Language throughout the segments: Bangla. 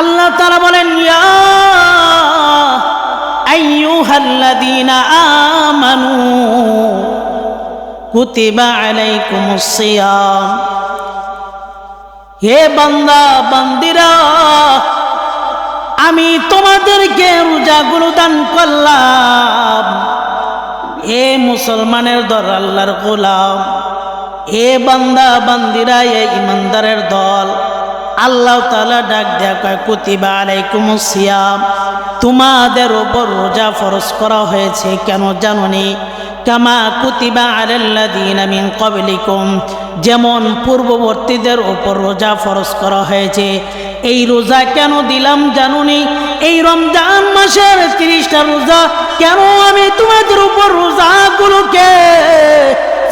আল্লাহ তারা বলেন আমানু কুতিবা আলাইকুমুস সিয়াম। হে বান্দা, বান্দিরা, আমি তোমাদেরকে রোজাগুলো দান করলাম। হে মুসলমানের দল, আল্লাহর গোলাম। হে বান্দা, বান্দিরা এ ইমানদারের দল আল্লাহ তালা ডাক দেয়া কয়, কুতিবা আলাইকুম সিয়াম। তোমাদের ওপর রোজা ফরজ করা হয়েছে কেন জাননি? কামা কুতিবা আলাল্লাযীনা মিন ক্বাবলিকুম। যেমন পূর্ববর্তীদের ওপর রোজা ফরজ করা হয়েছে। এই রোজা কেন দিলাম জানুনি? এই রমজান মাসের তিরিশটা রোজা কেন আমি তোমাদের উপর রোজাগুলোকে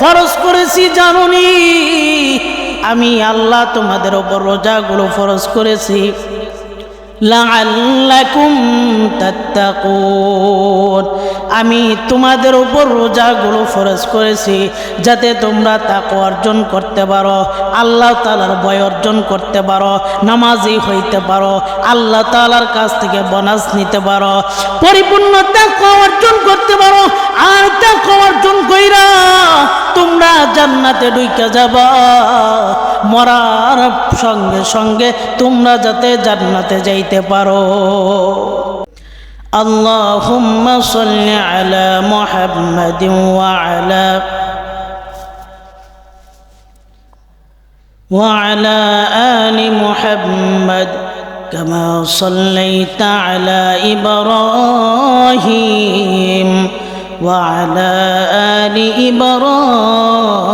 ফরজ করেছি জানুনি? আমি আল্লাহ তোমাদের ওপর রোজাগুলো ফরজ করেছি। আমি তোমাদের উপর রোজাগুলো ফরজ করেছি যাতে তোমরা তাকে অর্জন করতে পারো, আল্লাহ তালার ভয় অর্জন করতে পারো, নামাজি হইতে পারো, আল্লাহ তালার কাছ থেকে বোনাস নিতে পারো, পরিপূর্ণ তাকে অর্জন করতে পারো, আর তাকে অর্জন কইরা তোমরা জান্নাতে ঢুকে যাবা। মরার সঙ্গে সঙ্গে তোমরা যাতে জান্নাতে যাইতে পারো اللهم صل على محمد وعلى وعلى آل محمد كما صليت على إبراهيم وعلى آل إبراهيم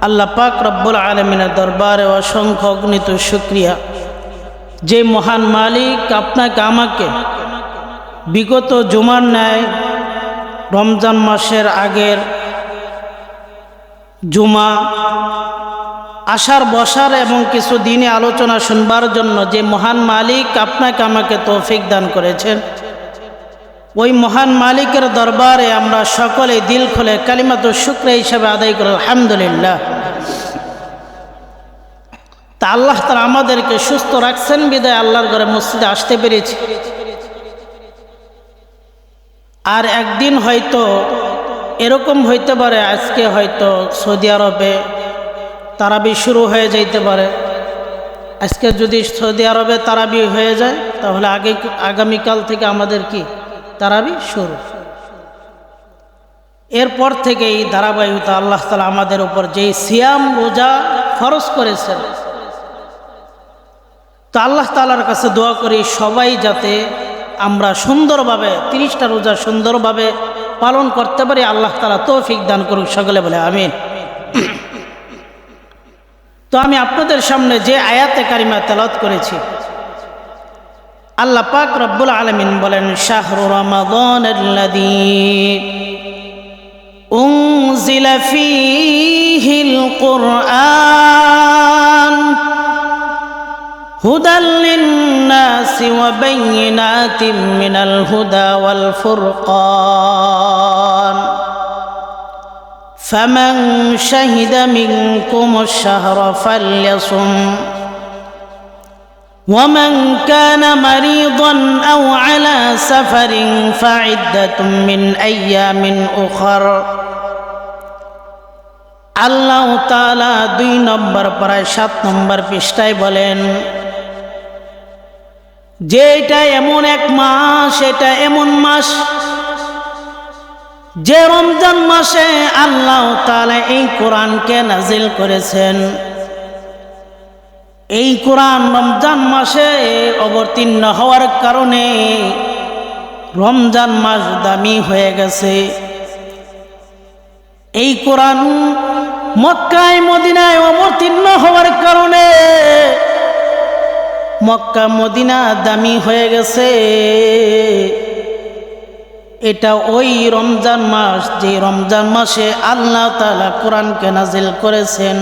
আল্লাহ পাক রব্বুল আলমিনের দরবারে অসংখ্য অগণিত শুক্রিয়া। যে মহান মালিক আপনাকে, আমাকে বিগত জুমার ন্যায় রমজান মাসের আগের জুমা আসার বসার এবং কিছু দিনে আলোচনা শুনবার জন্য যে মহান মালিক আপনাকে আমাকে তৌফিক দান করেছেন ওই মহান মালিকের দরবারে আমরা সকলে দিল খুলে কালিমাত শুক্র হিসাবে আদায় করি, আলহামদুলিল্লাহ। তা আল্লাহ তারা আমাদেরকে সুস্থ রাখছেন, বিদায় আল্লাহর ঘরে মসজিদে আসতে পেরেছি। আর একদিন হয়তো এরকম হইতে পারে, আজকে হয়তো সৌদি আরবে তারাবি শুরু হয়ে যাইতে পারে। আজকে যদি সৌদি আরবে তারাবি হয়ে যায়, তাহলে আগে আগামীকাল থেকে আমাদের কি তারাবি শুরু। এরপর থেকে এই ধারাবাহিকতা আল্লাহ তালা আমাদের উপর যেই সিয়াম, রোজা ফরজ করেছেন। তো আল্লাহ তালার কাছে দোয়া করি সবাই যাতে আমরা সুন্দরভাবে, তিরিশটা রোজা সুন্দরভাবে পালন করতে পারি। আল্লাহ তালা তৌফিক দান করুক সকলে বলে, আমিন। তো আমি আপনাদের সামনে যে আয়াতে কারিমা তেলত করেছি আল্লাহ পাক রব্বুল আলমিন বলেন শাহরু রমাদন أنزل فيه القرآن هدى للناس وبينات من الهدى والفرقان فمن شهد منكم الشهر فليصم ومن كان مريضا او على سفر فعده من ايام اخر আল্লাহ তালা দুই নম্বর প্রায় সাত নম্বর পৃষ্ঠায় বলেন যে এটা এমন এক মাস এটা এমন মাস যে রমজান মাসে আল্লাহ তালা এই কোরআনকে নাজিল করেছেন এই কোরআন রমজান মাসে অবতীর্ণ হওয়ার কারণে রমজান মাস দামি হয়ে গেছে। এই কোরআন মক্কায়, মদিনায় অবতীর্ণ হওয়ার কারণে মক্কা, মদিনা দামি হয়ে গেছে। এটা ওই রমজান মাস যে রমজান মাসে আল্লাহ তালা কোরআনকে নাজিল করেছেন।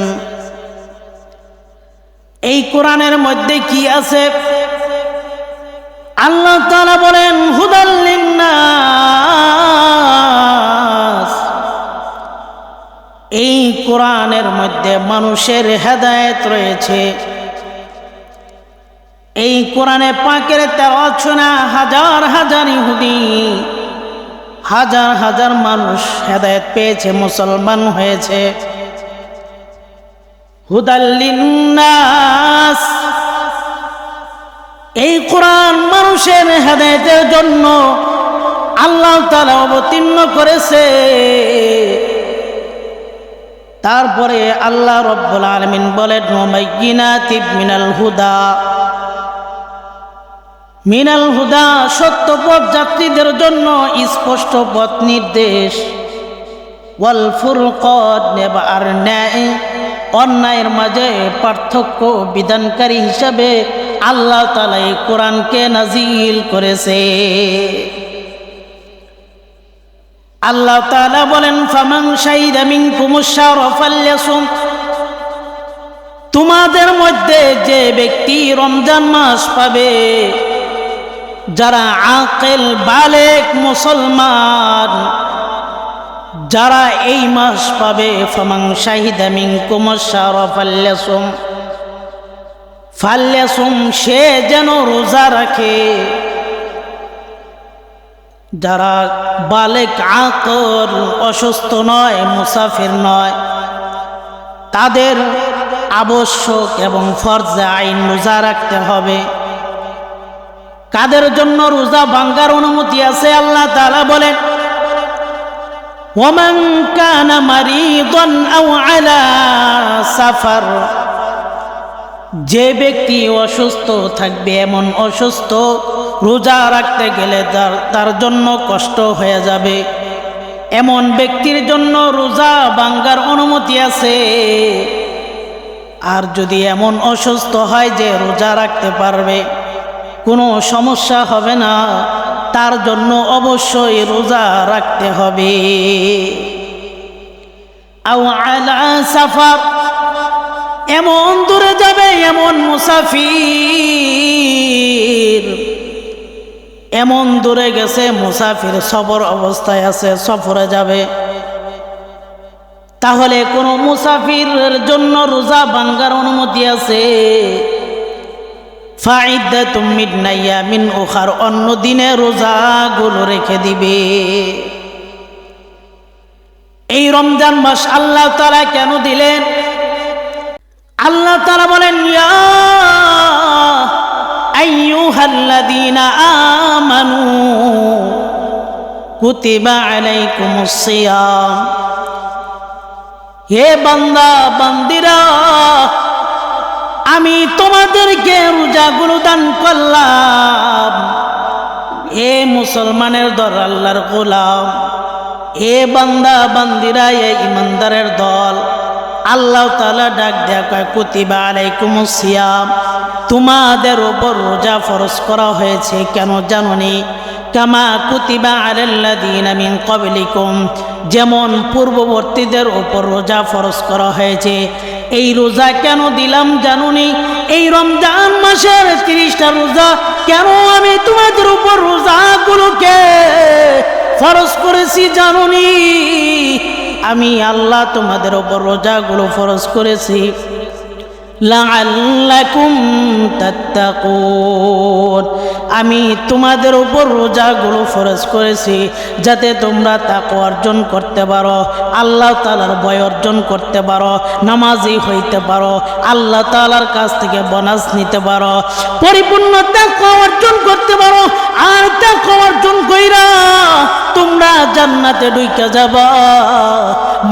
এই কোরআনের মধ্যে কি আছে? আল্লাহ তালা বলেন হুদাল্লিন্নাস এই কোরআনের মধ্যে মানুষের হেদায়েত রয়েছে। এই কোরআনে পাকের তেরো হাজার হাজার ইহুদি, হাজার হাজার মানুষ হেদায়েত পেয়েছে, মুসলমান হয়েছে। হুদাল্লিন্নাস এই কোরআন মানুষের হেদায়তের জন্য আল্লাহ তালা অবতীর্ণ করেছে। তারপরে আল্লাহ রব্বুল আলমিন বলেন মিনাল হুদা। মিনাল হুদা সত্য পথ যাত্রীদের জন্য স্পষ্ট পথ নির্দেশ। ওয়াল ফুরকত আর ন্যায় অন্যায়ের মাঝে পার্থক্য বিধানকারী হিসাবে আল্লাহ তালা এই কোরআনকে নাজিল করেছে। আল্লাহ তালা বলেন ফামাং শাহিদামিন কুমুসারফাল্যাসুম তোমাদের মধ্যে যে ব্যক্তি রমজান মাস পাবে, যারা আকেল, বালেক, মুসলমান যারা এই মাস পাবে ফমাং শাহিদামিং কুমসারফাল্যাসুম ফাল্লাসুম। সে যেন রোজা রাখে। যারা বালেক আকর, অসুস্থ নয়, মুসাফির নয়, তাদের আবশ্যক এবং ফরজে আইন রোজা রাখতে হবে। কাদের জন্য রোজা ভাঙ্গার অনুমতি আছে? আল্লাহ তালা বলেন ওমান কানা মারিদন আও আলা সাফার যে ব্যক্তি অসুস্থ থাকবে, এমন অসুস্থ রোজা রাখতে গেলে তার তার জন্য কষ্ট হয়ে যাবে। এমন ব্যক্তির জন্য রোজা ভাঙ্গার অনুমতি আছে। আর যদি এমন অসুস্থ হয় যে রোজা রাখতে পারবে, কোনো সমস্যা হবে না। তার জন্য অবশ্যই রোজা রাখতে হবে। সাফার, এমন দূরে যাবে, এমন মুসাফির। এমন দূরে গেছে, মুসাফির সফর অবস্থায় আছে, সফরে যাবে। তাহলে কোনো মুসাফিরের জন্য রোজা ভাঙ্গার অনুমতি আছে? ফাইদা তুমি মিন ওখার অন্য দিনে রোজাগুলো রেখে দিবে। এই রমজান মাস আল্লাহ তারা কেন দিলেন? আল্লাহ তারা বলেন কুতিবা আলাইকুমুস সিয়াম। হে বান্দা, বান্দিরা আমি তোমাদেরকে রোজাগুলো দান করলাম। এ মুসলমানের দল, আল্লাহর গোলাম। এ বান্দা, বান্দিরা, এ ইমানদারের দল। আল্লাহ তালা ডাক দেয়া কুতিবা আলাইকুম সিয়াম। তোমাদের ওপর রোজা ফরজ করা হয়েছে কেন জাননি? কামা কুতিবা আলাল্লাযীনা মিন ক্বাবলিকুম। যেমন পূর্ববর্তীদের ওপর রোজা ফরজ করা হয়েছে এই রোজা কেন দিলাম জানুনি এই রমজান মাসের তিরিশটা রোজা কেন আমি তোমাদের উপর রোজাগুলোকে ফরজ করেছি জানুনি আমি আল্লাহ তোমাদের ওপর রোজাগুলো ফরজ করেছি। আমি তোমাদের উপর রোজাগুলো ফরজ করেছি যাতে তোমরা তাকে অর্জন করতে পারো, আল্লাহ তালার ভয় অর্জন করতে পারো, নামাজি হইতে পারো, আল্লাহ তালার কাছ থেকে বোনাস নিতে পারো, পরিপূর্ণ তাকে অর্জন করতে পারো, আর তাকে অর্জন কইরা তোমরা জান্নাতে ঢুকে যাবা।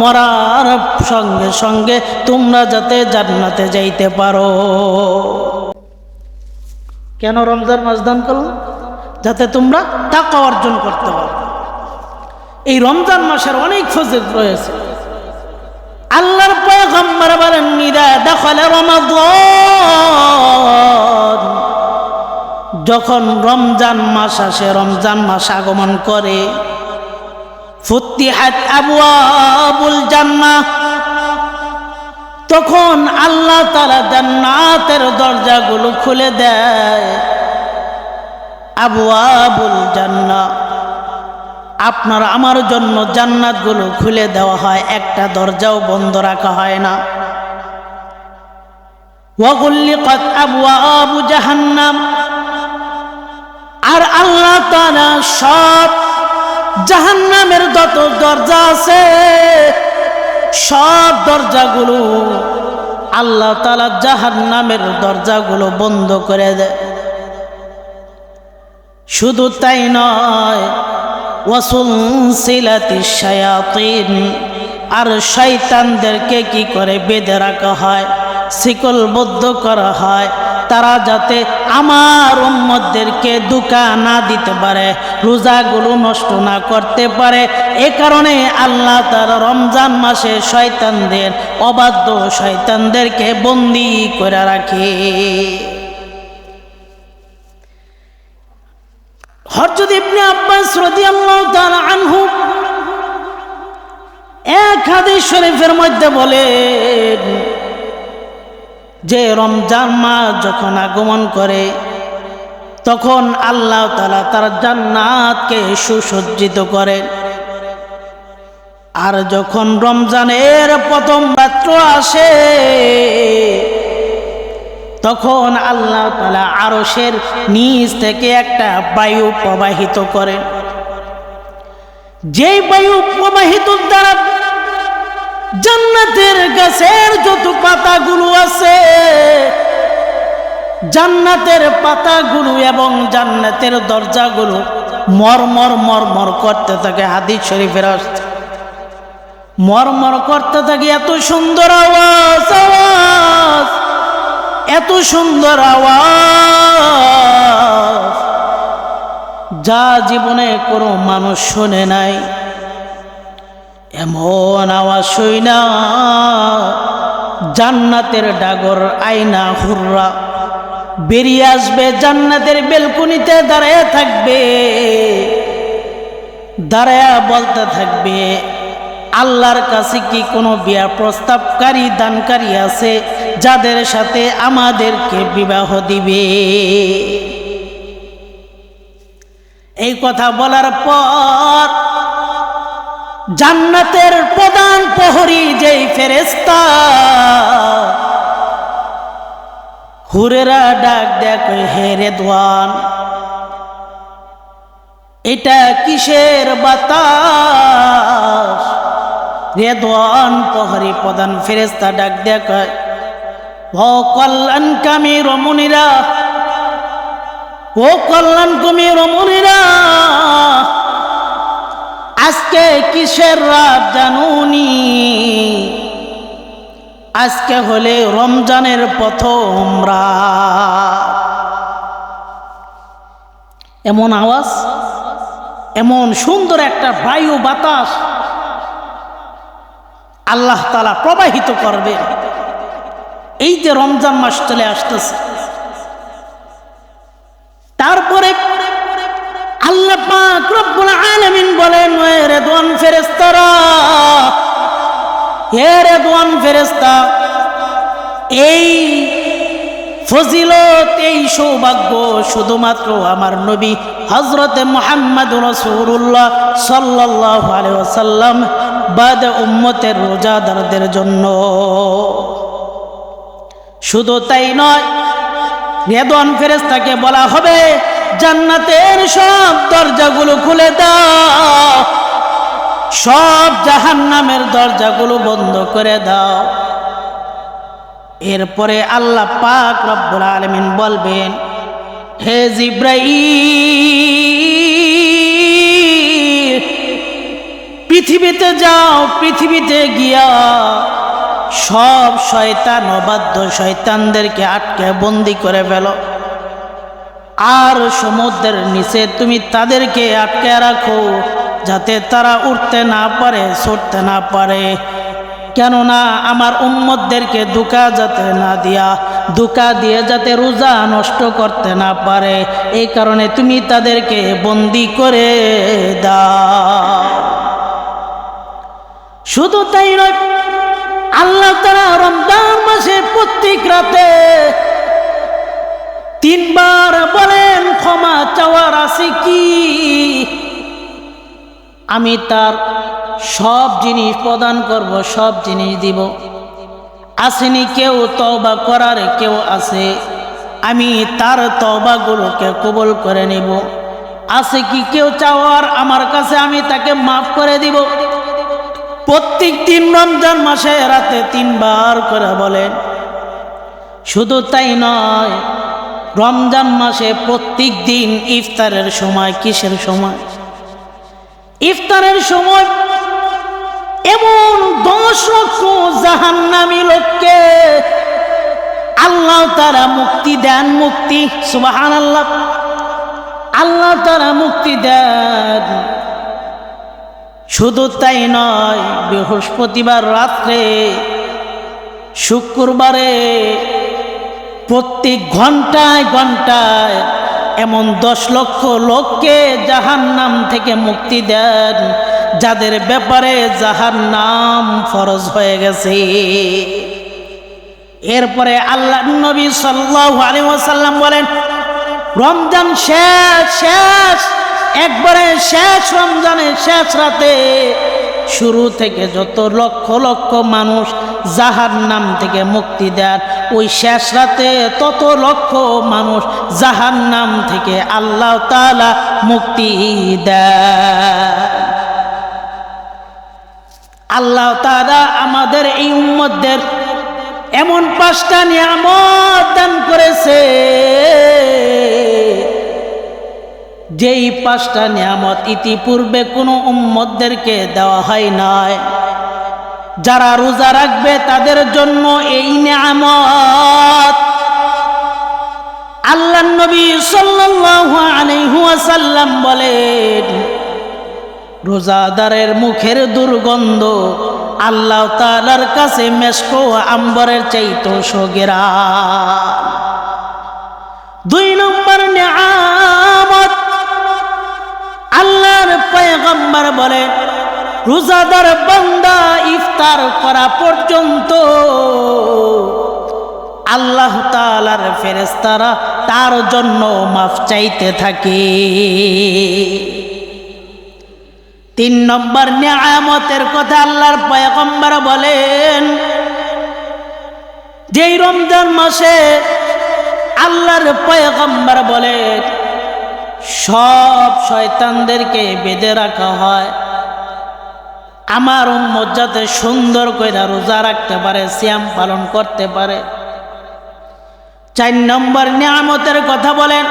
মরার সঙ্গে সঙ্গে তোমরা যাতে জান্নাতে যাইতে পারো। কেন রমজান মাস দান করলাম? যাতে তোমরা টাকা অর্জন করতে পারো। এই রমজান মাসের অনেক ফজিল রয়েছে। আল্লাহর পয়গম্বর বলেন নিরা দখলে রমাদান। যখন রমজান মাস আসে, রমজান মাস আগমন করে ফুত্তিহাত আবু আবুল জান্নাহ। তখন আল্লাহ তারা জান্নাতের দরজাগুলো খুলে দেয়। আবু আবুল জান্না আপনার আমার জন্য জান্নাতগুলো খুলে দেওয়া হয়, একটা দরজাও বন্ধ রাখা হয় না। ওয়াগুল্লিকাত আবু আবু জাহান্নাম। আর আল্লাহ তারা সব জাহান্নামের যত দরজা আছে, সব দরজাগুলো আল্লাহ তালা জাহান নামের দরজাগুলো বন্ধ করে দেয়। শুধু তাই নয়, ওয়াসুল সিলাতি শায়াতিন, আর শয়তানদেরকে কি করে বেঁধে রাখা হয়, শিকলবদ্ধ করা হয় তারা যাতে আমার উম্মতদেরকে দুকা না দিতে পারে, রোজাগুলো নষ্ট না করতে পারে, এ কারণে আল্লাহ তার রমজান মাসে শয়তানদের, অবাধ্য শয়তানদেরকে বন্দি করে রাখে। হরজত ইবনে আব্বাস রাদিয়াল্লাহু তাআলা আনহু এক হাদিস শরীফের মধ্যে বলেন যে রমজান মাস যখন আগমন করে, তখন আল্লাহ তালা তার জান্নাতকে সুসজ্জিত করেন। আর যখন রমজানের প্রথম রাত্র আসে, তখন আল্লাহ তালা আরসের নিচ থেকে একটা বায়ু প্রবাহিত করেন। যেই বায়ু প্রবাহিত দ্বারা জান্নাতের গাছের যত পাতাগুলো আছে, জান্নাতের পাতাগুলো এবং জান্নাতের দরজাগুলো মরমর মরমর করতে থাকে হাদিস শরীফের আসছে মরমর করতে থাকে এত সুন্দর আওয়াজ আওয়াজ, এত সুন্দর আওয়াজ। যা জীবনে কোনো মানুষ শোনে নাই। এমন আওয়াজ শুই না। জান্নাতের ডাগর আয়না হুররা। বেরিয়ে আসবে জান্নাতের বেলকুনিতে, দাঁড়ায় থাকবে। দাঁড়ায়া বলতে থাকবে, আল্লাহর কাছে কি কোনো বিয়া প্রস্তাবকারী, দানকারী আছে, যাদের সাথে আমাদেরকে বিবাহ দিবে? এই কথা বলার পর জান্নাতের প্রধান প্রহরী যেই ফেরেস্তা হুরেরা ডাক দেখ হে রেদওয়ান, এটা কিসের বাতাস? রেদওয়ান প্রহরী প্রধান ফেরেস্তা ডাক দেখ ও কল্যাণকামী রমণীরা ও কল্যাণকামী রমণীরা আজকে কিসের রাত জানুনি? আজকে হলে রমজানের প্রথম রাত। এমন আওয়াজ, এমন সুন্দর একটা বায়ু বাতাস আল্লাহ তালা প্রবাহিত করবে। এই যে রমজান মাস চলে আসতেছে। তারপরে আল্লাহ পাক রব্বুল আলামিন বলেন হে রেদওয়ান ফেরেশতারা, হে রেদওয়ান ফেরেশতা, এই ফজিলত, এই সৌভাগ্য শুধুমাত্র আমার নবী হজরতে মোহাম্মদ রসুল্লাহ সাল্লাহ আলাইসাল্লাম বাদ উম্মতের রোজাদারদের জন্য। শুধু তাই নয় রেদন ফেরেস্তাকে বলা হবে জান্নাতের সব দরজাগুলো খুলে দাও। সব জাহান্নামের দরজাগুলো বন্ধ করে দাও। এরপরে আল্লাহ পাক রব্বুল আলমিন বলবেন, হে জিব্রাইল, পৃথিবীতে যাও, পৃথিবীতে গিয়া সব শয়তান অবাধ্য শয়তানদেরকে আটকে বন্দি করে ফেলো। আর সমুদ্রের নিচে তুমি তাদেরকে আটকে রাখো, যাতে তারা উঠতে না পারে ছুটতে না পারে। কেননা আমার উম্মতদেরকে দুকা যাতে না দিয়া, ধোকা দিয়ে যাতে রোজা নষ্ট করতে না পারে, এই কারণে তুমি তাদেরকে বন্দি করে দাও। শুধু তাই নয়, আল্লাহ তারা রমজান মাসে প্রত্যেক রাতে তিনবার বলেন, ক্ষমা চাওয়ার আছে কি? আমি তার সব জিনিস প্রদান করব, সব জিনিস দিব। আসেনি কেউ তবা করার, কেউ আছে। আমি তার তবাগুলোকে কবল করে নিব। আছে কি কেউ চাওয়ার? আমার কাছে আমি তাকে মাফ করে দিব। প্রত্যেক দিন রমজান মাসে রাতে তিনবার করে বলেন। শুধু তাই নয় রমজান মাসে প্রত্যেক দিন ইফতারের সময় কিসের সময়? ইফতারের সময় এমন দশ লক্ষ জাহান্নামী লোককে আল্লাহ তারা মুক্তি দেন, মুক্তি সুবাহান আল্লাহ আল্লাহ তারা মুক্তি দেন। শুধু তাই নয়, বৃহস্পতিবার রাত্রে, শুক্রবারে প্রত্যেক ঘন্টায় ঘন্টায় এমন দশ লক্ষ লোককে জাহান নাম থেকে মুক্তি দেন, যাদের ব্যাপারে জাহান নাম ফরজ হয়ে গেছে। এরপরে আল্লাহ নবী আলাইহি বলেন, রমজান শেষ শেষ, একবারে শেষ, রমজানের শেষ রাতে শুরু থেকে যত লক্ষ লক্ষ মানুষ জাহার নাম থেকে মুক্তি দেন ওই শেষ রাতে তত লক্ষ মানুষ জাহার নাম থেকে আল্লাহ তালা মুক্তি দেন আল্লাহ তালা আমাদের এই উম্মদের এমন পাঁচটা নিয়ামত দান করেছে। যেই পাঁচটা নিয়ামত ইতিপূর্বে কোনো উম্মতদেরকে দেওয়া হয় নাই। যারা রোজা রাখবে তাদের জন্য এই নিয়ামত। আল্লাহ নবী ওয়াসাল্লাম বলেন, রোজাদারের মুখের দুর্গন্ধ আল্লাহ তালার কাছে মেসকো আম্বরের চাইতো সগেরা। দুই নম্বর আল্লাহর পয়গম্বর বলে, রোজাদার বান্দা ইফতার করা পর্যন্ত আল্লাহ তালার ফেরেস্তারা তার জন্য মাফ চাইতে থাকে। তিন নম্বর নিয়ামতের কথা আল্লাহর পয়গম্বর বলেন, যেই রমজান মাসে আল্লাহর পয়গম্বর বলেন সব শয়তানদেরকে বেঁধে রাখা হয়। আমার উম্মত যাতে সুন্দর করে রোজা রাখতে পারে শ্যাম পালন করতে পারে। চার নম্বর নিয়ামতের কথা বলেন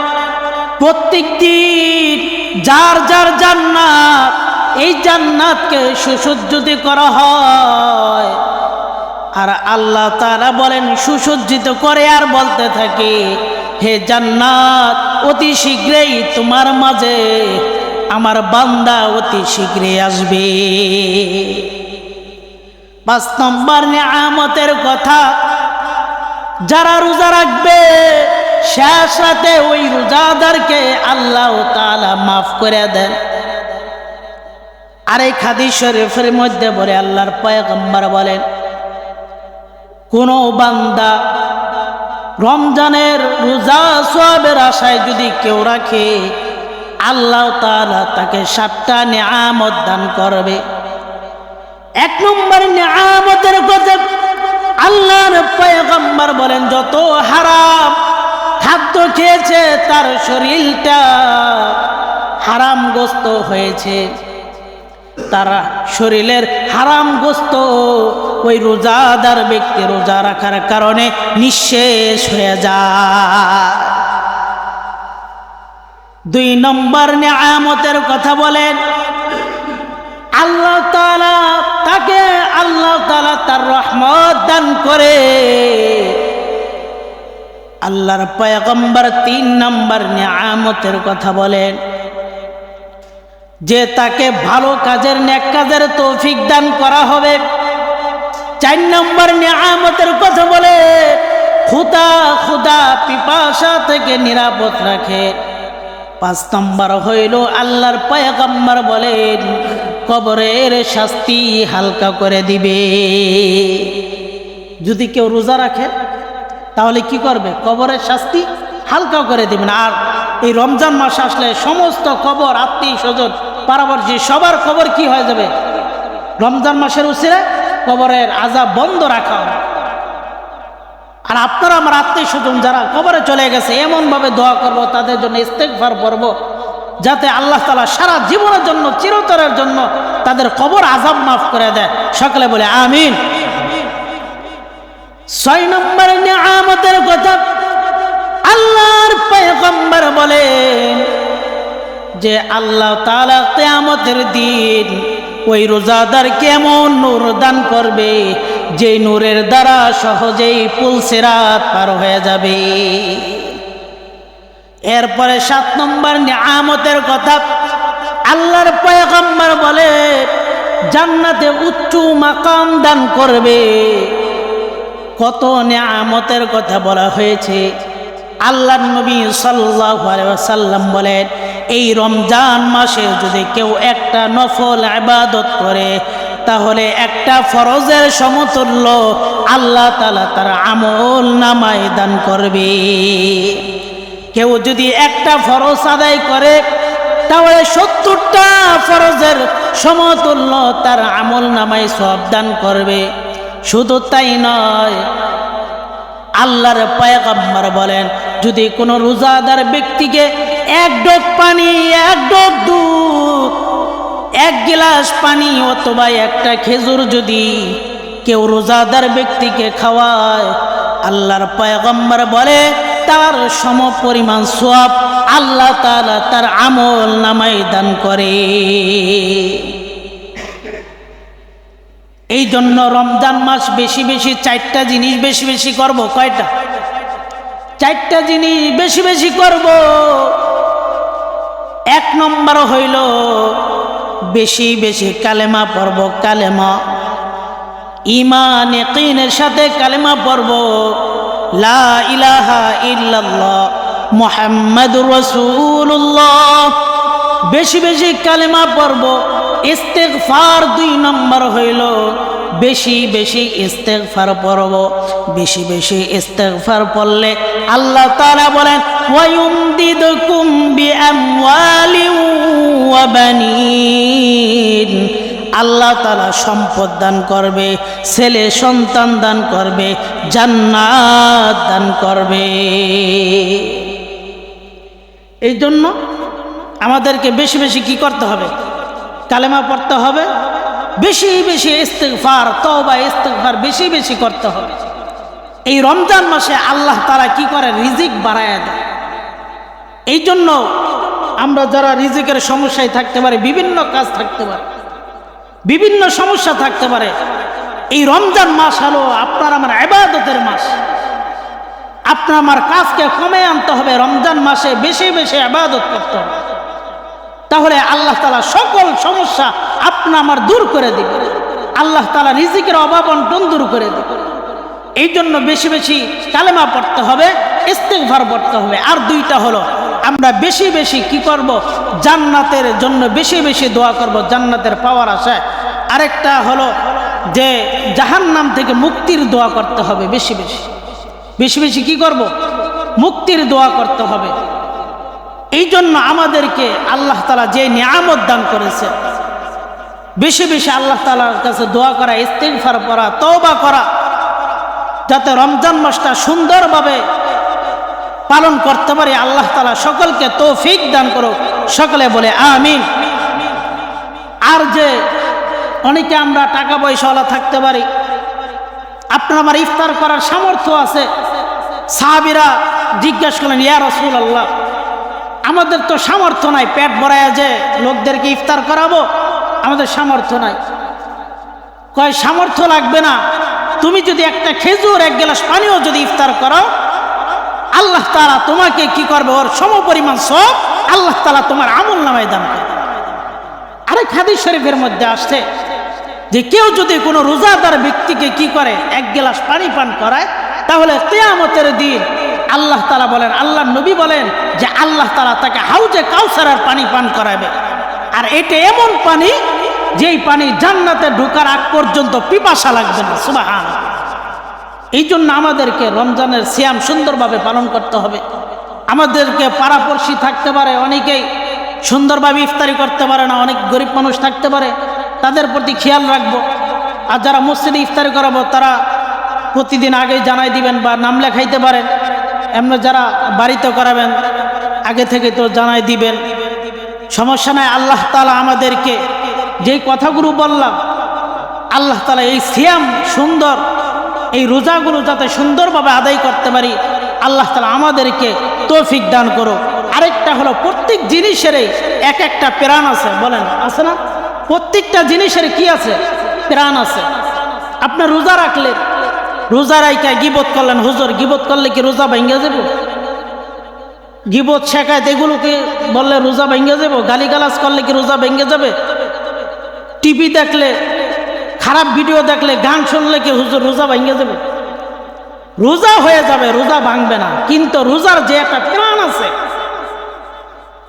প্রত্যেক দিন যার যার জান্নাত, এই জান্নাতকে সুসজ্জিত করা হয়। আর আল্লাহ তারা বলেন, সুসজ্জিত করে আর বলতে থাকে হে জান্নাত, অতি শীঘ্রই তোমার মাঝে আমার বান্দা অতি শীঘ্রই আসবে। পাঁচ নম্বর নিয়ামতের কথা, যারা রোজা রাখবে, শেষ রাতে ওই রোজাদারকে আল্লাহ তালা মাফ করে দেন। আর এই খাদি শরীফের মধ্যে বলে আল্লাহর পয়গম্বর বলেন, কোন বান্দা রমজানের রোজা সবের আশায় যদি কেউ রাখে, আল্লাহ তাআলা তাকে সাতটা নিয়ামত দান করবে। এক নম্বর নিয়ামতের কথা আল্লাহর পয়গম্বর বলেন, যত হারাম খাদ্য খেয়েছে তার শরীরটা হারামগ্রস্ত হয়েছে। তারা শরীরের হারাম গোস্ত ওই রোজাদার ব্যক্তি রোজা রাখার কারণে নিঃশেষ হয়ে যায়। দুই নম্বর নিয়ামতের কথা বলেন, আল্লাহ তালা তাকে আল্লাহ তালা তার রহমত দান করে। আল্লাহর পয়গম্বর তিন নম্বর নিয়ামতের কথা বলেন যে তাকে ভালো কাজের ন্যাক কাজের তৌফিক দান করা হবে। চার নম্বর নিয়ামতের কথা বলে, খুদা খুদা পিপাসা থেকে নিরাপদ রাখে। পাঁচ নম্বর হইল, আল্লাহর পয়গম্বর বলেন, কবরের শাস্তি হালকা করে দিবে। যদি কেউ রোজা রাখে, তাহলে কি করবে? কবরের শাস্তি হালকা করে দিবেন। আর এই রমজান মাস আসলে সমস্ত কবর, আত্মীয় স্বজন পারাবর্তী সবার কবর কি হয়ে যাবে? রমজান মাসের উচিরে কবরের আজাব বন্ধ রাখা হবে। আর আপনারা আমার আত্মীয় স্বজন যারা কবরে চলে গেছে, এমনভাবে দোয়া করব, তাদের জন্য ইস্তেকভার করব যাতে আল্লাহ তালা সারা জীবনের জন্য, চিরতরের জন্য তাদের কবর আজাব মাফ করে দেয়। সকলে বলে, আমিন। ছয় নম্বর নিয়ামতের কথা আল্লাহর পয়গম্বর বলেন যে আল্লাহ তাআলা কিয়ামতের দিন ওই রোজাদার কেমন নূর দান করবে? যে নূরের দ্বারা সহজেই পুল সেরাত পার হয়ে যাবে। এরপরে সাত নম্বর নিয়ামতের কথা, আল্লাহর পয়গম্বর বলে, জান্নাতে উচ্চ মাকাম দান করবে। কত নিয়ামতের কথা বলা হয়েছে। আল্লাহ নবী সাল্লাম বলেন, এই রমজান মাসে যদি কেউ একটা নফল আবাদত করে, তাহলে একটা ফরজের সমতুল্য আল্লাহ তালা তার আমল নামায় দান করবে। কেউ যদি একটা ফরজ আদায় করে, তাহলে সত্তরটা ফরজের সমতুল্য তার আমল নামায় সব দান করবে। শুধু তাই নয় আল্লাহর পয়গম্বর বলেন, যদি কোনো রোজাদার ব্যক্তিকে এক ডোক পানি, এক ডোক দুধ, এক গিলাস পানি অথবা একটা খেজুর যদি কেউ রোজাদার ব্যক্তিকে খাওয়ায়, আল্লাহর পয়গম্বর বলে, তার সম পরিমাণ সোয়াব আল্লাহ তাআলা তার আমল নামাই দান করে। এই জন্য রমজান মাস বেশি বেশি চারটা জিনিস বেশি বেশি করব, কয়টা? চারটা জিনিস বেশি বেশি করব। এক নম্বর হইল বেশি বেশি কালেমা পড়ব, কালেমা। ইমান একিনের সাথে কালেমা পড়ব। লা ইলাহা ইল্লাল্লাহ, মুহাম্মাদুর রাসূলুল্লাহ। বেশি বেশি কালেমা পড়ব। ইস্তেগফার দুই নম্বর হইল, বেশি বেশি ইস্তেগফার পড়ব। বেশি বেশি ইস্তেগফার পড়লে আল্লাহ তাআলা বলেন, ওয়ায়ুমদিদুকুম বিআমওয়ালিন ওয়া বানিন। আল্লাহ তালা সম্পদ দান করবে, ছেলে সন্তান দান করবে, জান্নাত দান করবে। এই জন্য আমাদেরকে বেশি বেশি কি করতে হবে? কালেমা পড়তে হবে। বেশি বেশি ইস্তেগফার, তওবা, ইস্তেগফার বেশি বেশি করতে হবে। এই রমজান মাসে আল্লাহ তারা কি করে? রিজিক বাড়ায় দেয়। এই জন্য আমরা যারা রিজিকের সমস্যায় থাকতে পারে, বিভিন্ন কাজ থাকতে পারে, বিভিন্ন সমস্যা থাকতে পারে, এই রমজান মাস হলো আপনার আমার আবাদতের মাস। আপনার আমার কাজকে কমে আনতে হবে। রমজান মাসে বেশি বেশি আবাদত করতে হবে। তাহলে আল্লাহ তালা সকল সমস্যা আপনা আমার দূর করে দিবে। আল্লাহ তালা রিজিকের অভাব অন্টন দূর করে দিবে। এই জন্য বেশি বেশি কালেমা পড়তে হবে ইস্তেকভার পড়তে হবে। আর দুইটা হলো, আমরা বেশি বেশি কি করব? জান্নাতের জন্য বেশি বেশি দোয়া করব, জান্নাতের পাওয়ার আশায় আরেকটা হলো যে, জাহান্নাম থেকে মুক্তির দোয়া করতে হবে বেশি বেশি। বেশি বেশি কি করব? মুক্তির দোয়া করতে হবে। এই জন্য আমাদেরকে আল্লাহ তালা যে নিয়ামত দান করেছে, বেশি বেশি আল্লাহ তালার কাছে দোয়া করা, ইস্তেগফার করা, তওবা করা, যাতে রমজান মাসটা সুন্দরভাবে পালন করতে পারি, আল্লাহ তালা সকলকে তৌফিক দান করো সকলে বলে আমিন। আর যে অনেকে আমরা টাকা পয়সাওয়ালা থাকতে পারি, আপনার আমার ইফতার করার সামর্থ্য আছে, সাহাবিরা জিজ্ঞাসা করলেন, ইয়া রসুল আল্লাহ আমাদের তো সামর্থ্য নাই, পেট ভরায় যে লোকদেরকে ইফতার করাবো, আমাদের সামর্থ্য নাই। কয়, সামর্থ্য লাগবে না। তুমি যদি একটা খেজুর, এক গ্লাস পানিও যদি ইফতার করো, আল্লাহ তালা তোমাকে কি করবে? ওর সম পরিমাণ সব আল্লাহ তালা তোমার আমল নামায় দান করবে। আরেক হাদিস শরীফের মধ্যে আসছে যে, কেউ যদি কোনো রোজাদার ব্যক্তিকে কি করে? এক গ্লাস পানি পান করায়, তাহলে তেয়ামতের দিন আল্লাহ তালা বলেন আল্লাহ নবী বলেন যে আল্লাহ তালা তাকে হাউজে কাউসারের পানি পান করাবে। আর এটা এমন পানি যেই পানি জান্নাতে ঢোকার আগ পর্যন্ত পিপাসা লাগবে না, সুবাহান। এই জন্য আমাদেরকে রমজানের সিয়াম সুন্দরভাবে পালন করতে হবে। আমাদেরকে পাড়াপড়শি থাকতে পারে অনেকেই, সুন্দরভাবে ইফতারি করতে পারে না, অনেক গরিব মানুষ থাকতে পারে, তাদের প্রতি খেয়াল রাখব। আর যারা মসজিদে ইফতারি করাবো, তারা প্রতিদিন আগেই জানাই দিবেন বা নাম লেখাইতে পারেন। এমনি যারা বাড়িতে করাবেন, আগে থেকে তো জানাই দিবেন। সমস্যা নাই, আল্লাহ তালা আমাদেরকে যেই কথাগুলো বললাম, আল্লাহ তালা এই সিয়াম সুন্দর, এই রোজাগুলো যাতে সুন্দরভাবে আদায় করতে পারি, আল্লাহ তালা আমাদেরকে তৌফিক দান করো আরেকটা হলো, প্রত্যেক জিনিসেরই এক একটা প্রাণ আছে, বলেন, আছে না? প্রত্যেকটা জিনিসের কি আছে? প্রাণ আছে। আপনার রোজা রাখলে রোজা রাইকা গিবত করলেন, হুজুর, গিবত করলে কি রোজা ভেঙে যাব? গিবত শেখায় এগুলোকে বললে রোজা ভেঙে যাব? গালিগালাজ করলে কি রোজা ভেঙে যাবে? টিভি দেখলে, খারাপ ভিডিও দেখলে, গান শুনলে কি হুজুর রোজা ভেঙে যাবে? রোজা হয়ে যাবে, রোজা ভাঙবে না। কিন্তু রোজার যে একটা প্রাণ আছে,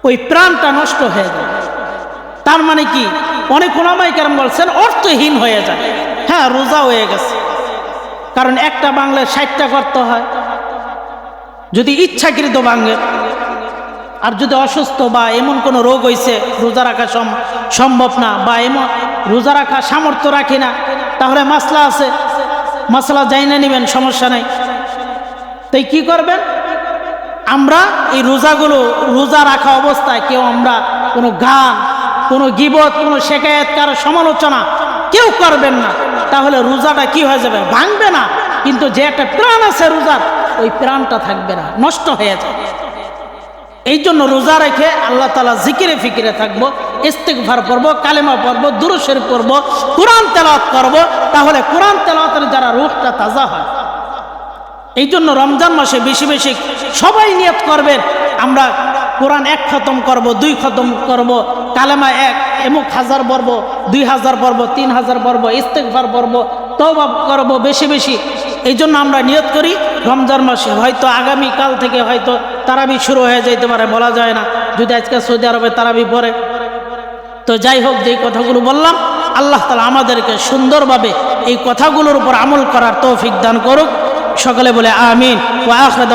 ওই প্রাণটা নষ্ট হয়ে যাবে। তার মানে কি? অনেক ওলামাই কেরম বলছেন, অর্থহীন হয়ে যায়। হ্যাঁ রোজা হয়ে গেছে। কারণ একটা বাংলায় ষাটটা করতে হয়। যদি ইচ্ছাকৃত ভাঙে, আর যদি অসুস্থ বা এমন কোনো রোগ হয়েছে রোজা রাখা সম- সম্ভব না বা এমন রোজা রাখা সামর্থ্য রাখি না, তাহলে মাসলা আছে। মশলা যাই না নেবেন, সমস্যা নেই। তাই কি করবেন? আমরা এই রোজাগুলো রোজা রাখা অবস্থায় কেউ আমরা কোনো গান, কোনো গিবত, কোনো শেখায়ত কারও সমালোচনা কেউ করবেন না। তাহলে রোজাটা কি হয়ে যাবে? ভাঙবে না। কিন্তু যে একটা প্রাণ আছে রোজার, ওই প্রাণটা থাকবে না, নষ্ট হয়ে যাবে। এই জন্য রোজা রেখে আল্লাহ তালা জিকিরে ফিকিরে থাকব ইস্তেকভার পড়ব, কালেমা পড়ব দুরুশের পড়ব, কোরআন তেলাওয়াত করব। তাহলে কোরআন তেলাওয়াতের যারা রূপটা তাজা হয়। এই জন্য রমজান মাসে বেশি বেশি সবাই নিয়ত করবেন। আমরা কোরআন এক খতম করব, দুই খতম করব, কালেমা এক, এমুক হাজার পর্ব দুই হাজার পর্ব তিন হাজার পর্ব ইস্তেকভার পর্ব তওবা করব বেশি বেশি। এই জন্য আমরা নিয়ত করি, রমজান মাসে হয়তো আগামী কাল থেকে হয়তো তারাবি শুরু হয়ে যাইতে পারে, বলা যায় না। যদি আজকে সৌদি আরবে তারাবি পড়ে। তো যাই হোক, যেই কথাগুলো বললাম, আল্লাহ তালা আমাদেরকে সুন্দরভাবে এই কথাগুলোর উপর আমল করার তৌফিক দান করুক। সকলে বলে আমিন। ও আখরাদ